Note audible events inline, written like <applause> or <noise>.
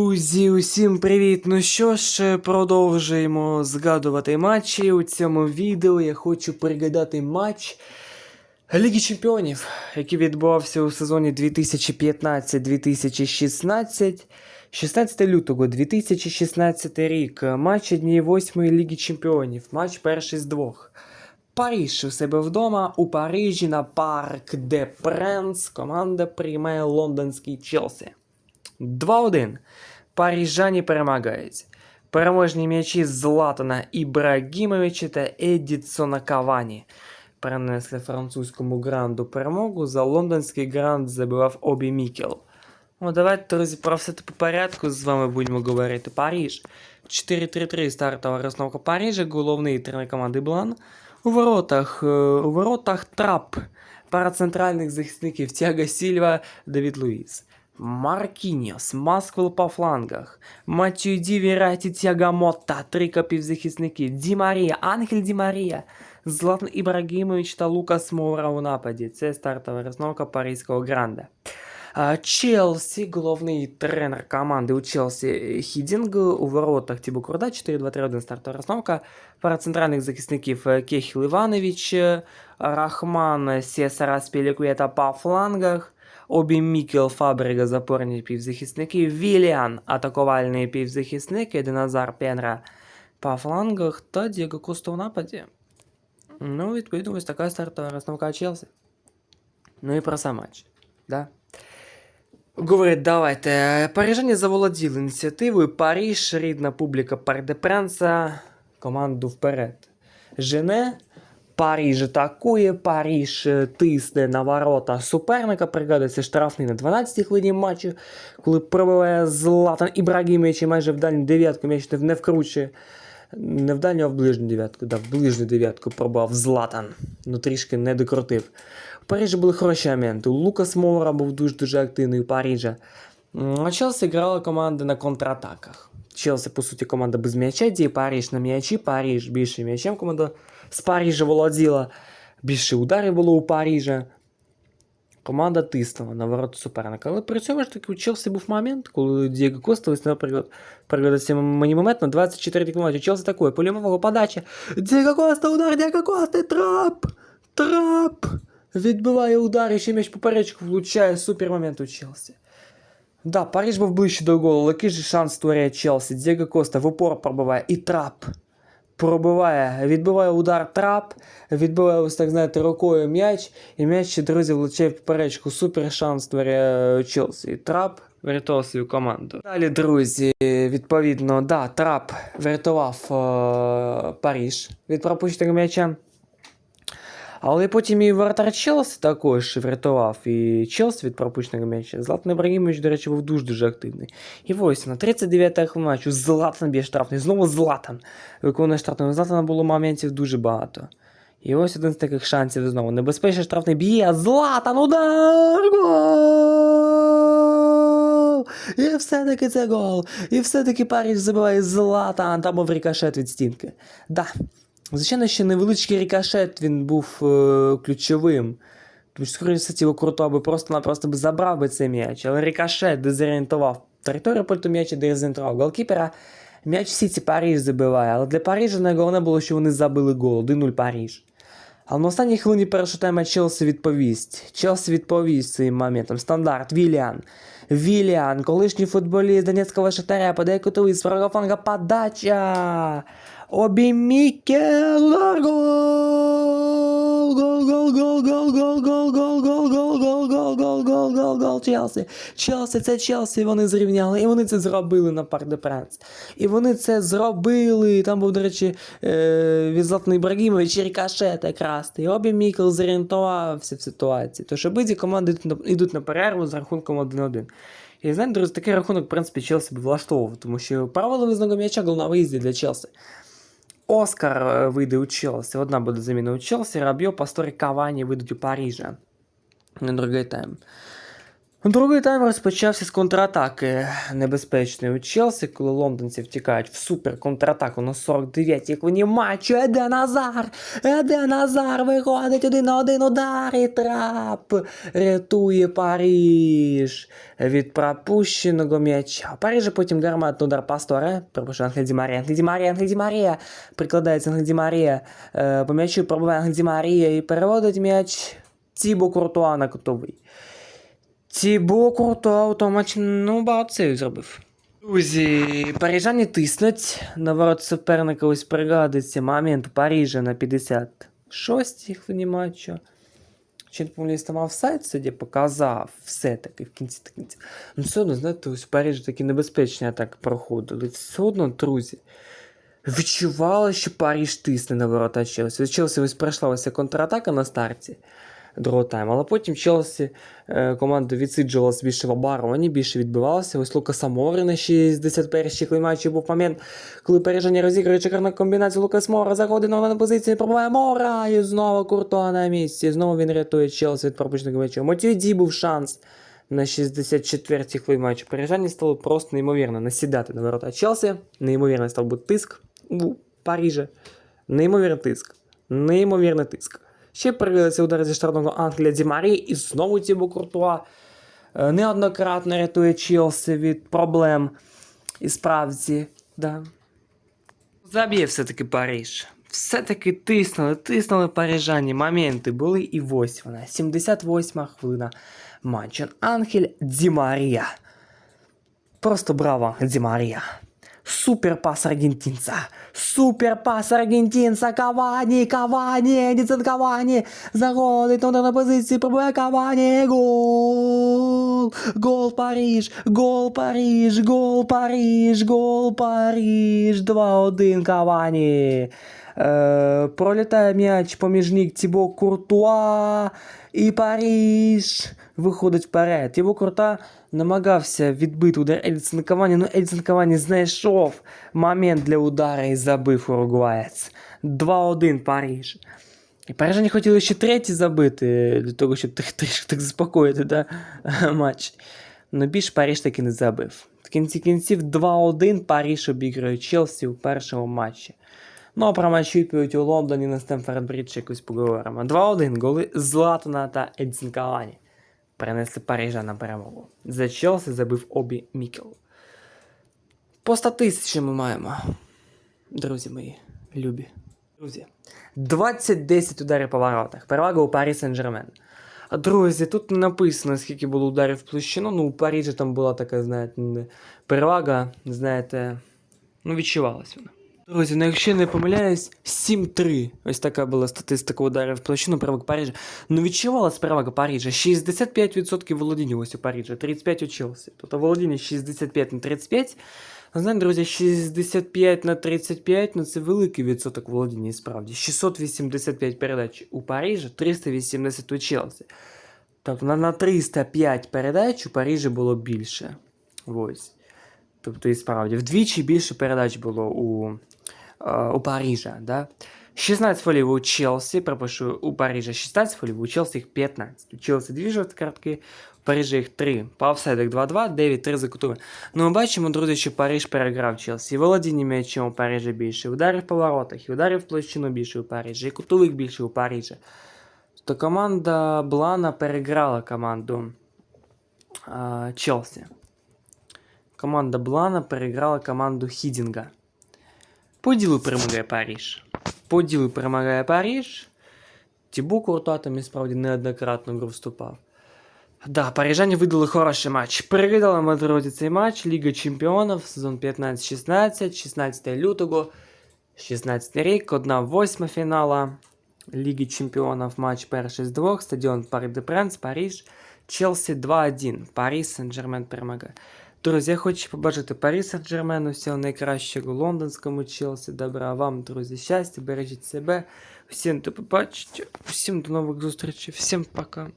Друзі, усім привіт! Ну що ж, продовжуємо згадувати матчі. У цьому відео я хочу пригадати матч Ліги Чемпіонів, який відбувався у сезоні 2015-2016. 16 лютого 2016 рік. Матч однієї восьмої Ліги Чемпіонів. Матч перший з двох. Париж у себе вдома у Парижі на Парк де Пренс команда приймає лондонський Челсі. 2-1. Парижані перемагають. Переможні м'ячі Златана Ібрагімовича та Еддісона Кавані перенесли французькому гранду перемогу. За лондонський гранд забивав Обі Мікел. Ну, давайте, друзі, про все це по порядку з вами будемо говорити. Париж. 4-3-3 стартова розновка Парижа, головний тренер команди Блан. У воротах, е, у воротах трап. Пара центральних захисників Тіаго Сільва, Давід Луїс. Маркіньос, Масквел по флангах, Матію Ді Віраті Тяга Мотта, три капівзахисники, Ді Марія, Ангель Ді Марія, Златан Ібрагімович та Лукас Моура у нападі. Це стартова розновка паризького гранда. А, Челсі, головний тренер команди у Челсі Хідінг у воротах Тібу Курда, 4-2-3-1 стартова розновка. Пара центральних захисників е, Кехіл Іванович, е, Рахман Сєсара Спілікуєта по флангах. Обі Мікел Фабрига запорні півзахисники, Віліан атакувальний півзахисник, і Диназар Пенра по флангах та Дієго Коста у нападі. Ну, відповідно, ось така стартова розновка Челсі. Ну і про сам матч. Да? Говорить, давайте. Парижані заволоділи ініціативою. Париж, рідна публіка Пардепренса, команду вперед. Жене, Париж атакує, Париж е, тисне на ворота суперника. Пригадується штрафний на 12-й хвилині матчу, коли пробиває Златан Ібрагімович і майже в дальню дев'ятку м'яч не, вкручує. Не в дальню, а в ближню дев'ятку. Да, в ближню дев'ятку пробував Златан. Ну трішки не докрутив. У Парижі були хороші моменти. Лукас Моура був дуже-дуже активний у Парижа. А Челсі грала команда на контратаках. Челсі, по суті, команда без м'яча, діє Париж на м'ячі, Париж більше м'ячем команда з Парижа володіла. Більше ударів було у Парижа. Команда тиснула на ворот суперника. Але при цьому ж таки у Челсі був момент, коли Дієго Коста, ось, наприклад, пригадується мені момент на 24 км. Челсі такої полімового подача. Дієго Коста, удар, Дієго Коста, трап! Трап! Відбиває удар, і ще м'яч поперечку влучає. Супер момент у Челсі. Да, Париж був ближче до голу, але який же шанс створює Челсі. Дієго Коста в упор пробиває і трап. Пробиває, відбиває удар трап, відбиває ось так, знаєте, рукою м'яч, і м'яч друзі, влучає в поперечку. Супер шанс створює Челсі. Трап врятував свою команду. Далі, друзі, відповідно, да, трап врятував е- Паріж від пропущеного м'яча. Але потім і вратар Челсі також врятував і Челсі від пропущеного м'яча. Златан Ібрагімович, до речі, був дуже-дуже активний. І ось на 39-х хвилин матчу Златан б'є штрафний. Знову Златан виконує штрафний. Златана було моментів дуже багато. І ось один з таких шансів знову. Небезпечний штрафний б'є, Златан удар! Гол! І все-таки це гол. І все-таки Париж забиває Златан, там був рикошет від стінки. Да. Звичайно, ще невеличкий рикошет він був е, ключовим. Тому що, скоріше все, тіло круто аби просто-напросто б забрав би цей м'яч, але рикошет дезорієнтував територію польту м'яча, дезорієнтував голкіпера. М'яч всі ці Париж забиває, але для Парижа найголовне було, що вони забили гол, 1-0 Париж. Але на останній хвилині першого тайма Челсі відповість. Челсі відповість цим моментом. Стандарт, Віліан. Віліан, колишній футболіст Донецького Шахтаря, подає кутовий з правого фланга подача. Обі Мікел, гол! Гол, гол, гол, гол, гол, гол, гол, Челсі. Челсі, це Челсі, вони зрівняли, і вони це зробили на Парк де Пренс. І вони це зробили. Там був, до речі, е, від Ібрагімович і рикошет якраз. І Обі Мікел зорієнтувався в ситуації. Тож обидві команди йдуть на, перерву з рахунком 1-1. І знаєте, друзі, такий рахунок, в принципі, Челсі б влаштовував, тому що правило визнаного м'яча гол на виїзді для Челсі. Оскар е, вийде у Челсі. Одна буде заміна у Челсі, Рабьо, Пастор Кавані вийдуть у Парижа на другий тайм. Другий тайм розпочався з контратаки небезпечної у Челсі, коли лондонці втікають в супер контратаку на 49-й хвилині матчу. Еде Назар! Еде Назар виходить один на один удар і трап. Рятує Паріж від пропущеного м'яча. У Парижі потім гарматний удар Пасторе. Пропущу Анхель Марія. Анхель Марія, Анхель Марія. Прикладається Анхель Марія. Е, по м'ячу пробиває Анхель Ді Марія і переводить м'яч Тібо Куртуа на. Куртуа у тому ну, багато сейвів зробив. Друзі, парижані тиснуть. На ворот суперника ось пригадується момент Парижа на 56-й хвилині. Чи не помиляюсь, там офсайд судді показав все-таки в кінці та кінці. Ну, все одно, знаєте, ось в Парижі такі небезпечні атаки проходили. Все одно, друзі. Відчувало, що Париж тисне на ворота Челсі. Челсі ось пройшла ось контратака на старті другого тайму, але потім Челсі е, команда відсиджувалася більше в обороні, більше відбивалася. Ось Лука Самори на 61-й клеймачі був момент, коли Парижані розігрують шикарну комбінацію Лукас Мора заходить на позицію, пробиває Мора, і знову Куртуа на місці. Знову він рятує Челсі від пропущеного м'яча. Мотюді був шанс на 64-й хвилині матчу. Стало просто неймовірно насідати на ворота Челсі. Неймовірно став бути тиск у Парижі. Неймовірний тиск. Неймовірний тиск. Ще перевелися удари зі штрафного Ангеля Ді Марії і знову Тібо Куртуа е, неоднократно рятує Челсі від проблем. І справді, да. Заб'є все-таки Париж. Все-таки тиснули, тиснули парижані. Моменти були і ось вона. 78 хвилина матчу. Ангель Ді Марія. Просто браво, Ді Марія. Супер пас аргентинца. Супер пас аргентинца. Кавані, Кавані, Едісон Кавані. Заходить на на позиції, пробує Кавані. Гол. Гол Париж. Гол Париж. Гол Париж. Гол Париж. 2-1 Кавані. Е, пролітає м'яч поміж ніг Тібо Куртуа і Париж виходить вперед. Тібо Куртуа намагався відбити удар Едісон Кавані, але Едісон Кавані знайшов момент для удара і забив уругваєць. 2-1 Париж. І парижані хотіли ще третій забити, для того, щоб трішки <laughs> так, заспокоїти да, <laughs> матч. Но більш Париж таки не забив. В кінці кінців 2-1 Париж обіграє Челсі у першому матчі. Ну, а про матч відповідь у Лондоні на Стемфорд Брідж якось поговоримо. 2-1 голи Златана та Едсін Кавані перенесли Парижа на перемогу. За Челсі забив обі Мікел. По статистиці ми маємо, друзі мої, любі. Друзі, 20-10 ударів по воротах. Перевага у Парі Сен-Жермен. Друзі, тут не написано, скільки було ударів площину. Ну, у Парижі там була така, знаєте, перевага, знаєте, ну, відчувалась вона. Друзі, ну якщо не помиляюсь, 7-3. Ось така була статистика ударів в площину переваг Парижа. Ну відчувалась перевага Парижа. 65% володіння ось у Парижа, 35 у Челсі. Тобто володіння 65 на 35. А знаєте, друзі, 65 на 35, ну це великий відсоток володіння, справді. 685 передач у Парижі, 380 у Челсі. Тобто на, на 305 передач у Парижі було більше. Ось. Тобто, і справді, вдвічі більше передач було у, е, у Парижа. Да? 16 фолів у Челсі, перепрошую, у Парижа 16 фолів, у Челсі їх 15. У Челсі дві жовті картки, у Парижі їх 3. По офсайдах 2-2, 9-3 за кутовими. Ну, ми бачимо, друзі, що Париж переграв Челсі. Володіння м'ячем у Парижа більше, ударів по воротах, і ударів в площину більше у Парижі, і кутових більше у Парижі. То команда Блана переграла команду а, Челсі. Команда Блана переграла команду Хідінга. По перемагає Париж. По ділу перемагає Париж. Тібу Куртуа там і справді неоднократно гру вступав. Да, парижані видали хороший матч. Переглядали ми, друзі, цей матч. Ліга Чемпіонів, сезон 15-16, 16 лютого, 16 рік, 1-8 фінала. Ліги Чемпіонів матч перший з двох, стадіон Парк де Пренс, Париж, Челсі 2-1. Париж Сен-Жермен перемагає. Друзі, я хочу побажати Парі Сен-Жермену всього найкращого лондонському Челсі. Добра вам, друзі, щастя, бережіть себе. Всім до побачення, всім до нових зустрічей, всім пока.